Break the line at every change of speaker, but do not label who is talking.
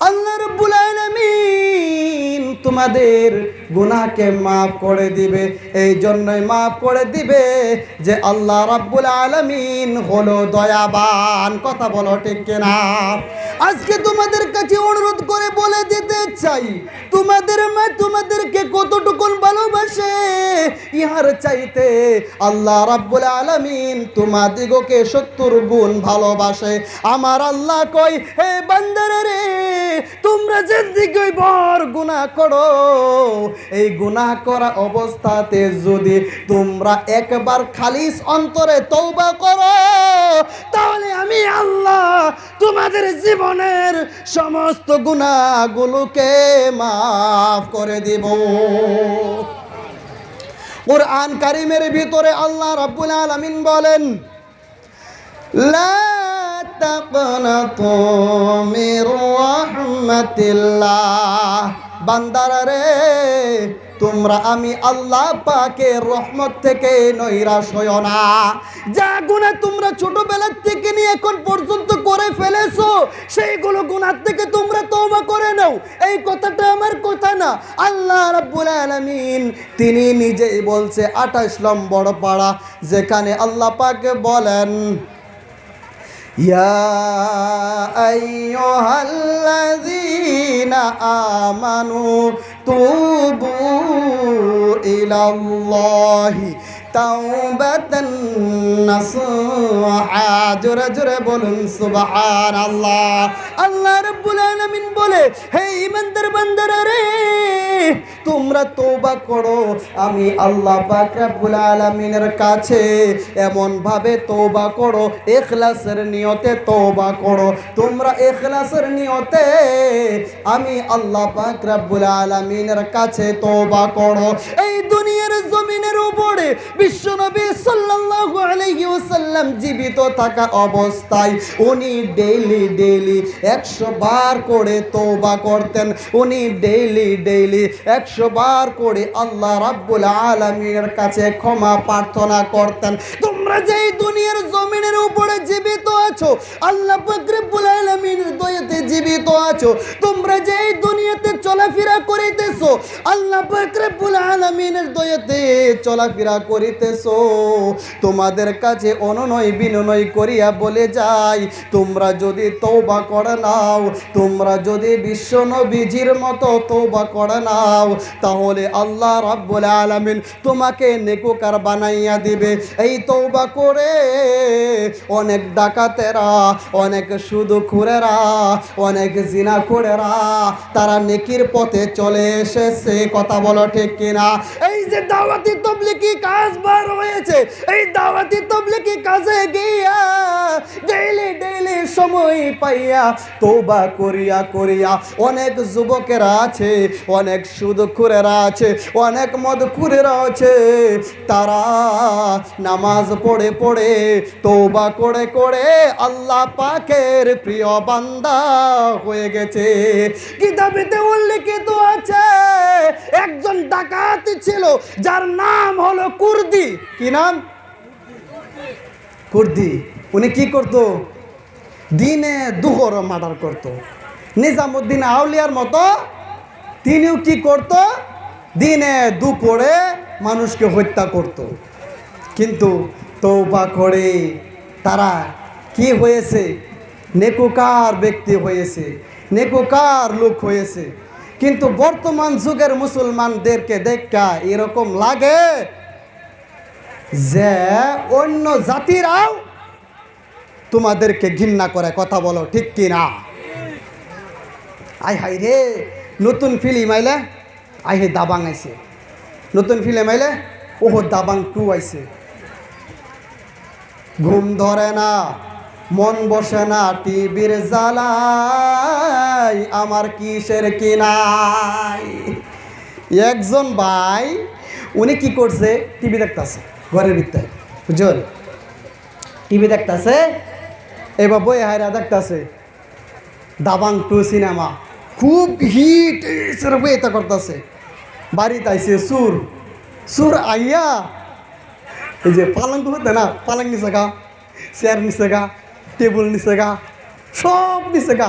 আল্লাহ রব্বুল আলামিন তোমাদের গুনাহকে মাফ করে দিবে। এই জন্যই মাফ করে দিবে যে আল্লাহ রাব্বুল আলামিন হলো দয়াবান। কথা বলো ঠিক কিনা? আজকে তোমাদের কাছে অনুরোধ করে বলে দিতে চাই, তোমাদের মা তোমাদেরকে ভালোবাসে ইহার চাইতে আল্লাহ রাব্বুল আলামিন তোমাদিগকে সত্তর গুণ ভালোবাসে। আমার আল্লাহ কই হে বান্দার রে, তোমরা জিন্দিগি ভর গুনাহ করো, এই গুনাহ করা অবস্থাতে যদি তোমরা একবার খালিস অন্তরে তৌবা করো, তাহলে আমি আল্লাহ তোমাদের জীবনের সমস্ত গুনাহগুলোকে মাফ করে দিব। কোরআন কারিমের ভিতরে আল্লাহ রাব্বুল আলামিন বলেন বান্দারা রে তোমরা আমি আল্লাহ পাকের রহমত থেকে নৈরাশ হইও না যা গুণা তোমরা ছোটবেলার থেকে নিয়ে এখন পর্যন্ত করে ফেলেছো সেইগুলো গুণার থেকে তোমরা তওবা করে নাও এই কথাটা আমার কথা না আল্লাহ রাব্বুল আলামিন তিনি নিজেই বলছে আঠাশ নম্বর পাড়া যেখানে আল্লাহ পাক বলেন يا أيها الذين آمنوا توبوا إلى الله توبة জোরে জোরে বলুন আল্লাহ আল্লাহ বলে, হে রে, তোমরা করো, আমি আল্লাহ রব্বুল কাছে এমন ভাবে তোবা করো এখলাসের নিয়তে তোবা করো। তোমরা এখলাসের নিয়তে আমি আল্লাহ পাক রব্বুল কাছে তোবা করো। এই দুনিয়ার জমিনের উপরে বিশ্বনবী সাল্লাল্লাহু ওয়াসাল্লাম জীবিত থাকা অবস্থায় উনি ডেইলি ডেইলি একশো বার করে তওবা করতেন। উনি ডেইলি ডেইলি একশো বার করে আল্লাহ রাব্বুল কাছে ক্ষমা প্রার্থনা করতেন। তোমরা যেই দুনিয়ার জমিনের উপরে জীবিত আছো, আল্লাহ পাক রব্বুল আলামিনের দয়াতে জীবিত আছো, তোমরা যেই দুনিয়াতে চলাফেরা করিতেছো আল্লাহ রব্বুল আলামিনের দয়াতে চলাফেরা করিতেছো। তোমাদের কাছে অননয় বিনয় করিয়া বলে যাই, তোমরা যদি তৌবা করে নাও, তোমরা যদি বিশ্ব নবীজির মতো তৌবা করে নাও, তাহলে আল্লাহ রাব্বুল আলামিন তোমাকে নেকুকার বানাইয়া দিবে। এই তৌবা করে অনেক ডাকাতেরা, অনেক সুদু খুরেরা অনেক জিনা খুরেরা তারা নেকির পথে চলে এসেছে কথা বলো ঠিক কিনা? এই যে দাওয়াতি তবলিকি কাজ বার হয়েছে এই দাওয়াতি সময় পাইয়া তৌবা করিয়া করিয়া অনেক যুবকেরা আছে, অনেক সুদখুরেরা আছে, অনেক মদখুরেরা আছে। তারা নামাজ পড়ে পড়ে তোবা করে করে আল্লাহ পাকের প্রিয় বান্দা হয়ে গেছে। কিতাবেতে উল্লেখিত আছে, একজন ডাকাতি ছিল, যার নাম হলো কুর্দি। কি নাম? কুর্দি। উনি কি করতো? দিনে দুহর মার্ডার করতো। নিজামুদ্দিন আউলিয়ার মতো তিনিও কি করত? দিনে দুপুরে মানুষকে হত্যা করত। কিন্তু তৌবা করে তারা কি হয়েছে? নেকুকার ব্যক্তি হয়েছে, নেকুকার লোক হয়েছে। কিন্তু বর্তমান যুগের মুসলমানদেরকে দেখা এরকম লাগে যে অন্য জাতিরাও তোমাদেরকে ঘৃণা করে, কথা বলো, ঠিক কি না আই হাই রে, নতুন ফিল্ম আইলে আই হে দাবাং আইছে। নতুন ফিল্ম আইলে, ওহো, দাবাং টু আইছে। ঘুম ধরে না, মন বসে না, টিভির জ্বালাই আমার কিসের কি নাই একজন ভাই, উনি কি করছে? টিভি দেখতেছে, ঘরের ভিতরে। বুঝল? টিভি দেখতেছে এবার বই হায়রা দেখতেছে। Dabangg two cinema. খুব হিট সেরকম এটা করতেছে। বাড়িতে আইসে সুর। সুর আইয়া, এই যে পালং হতে না, পালং গা, চেয়ার গা, টেবিল গা, সব গা।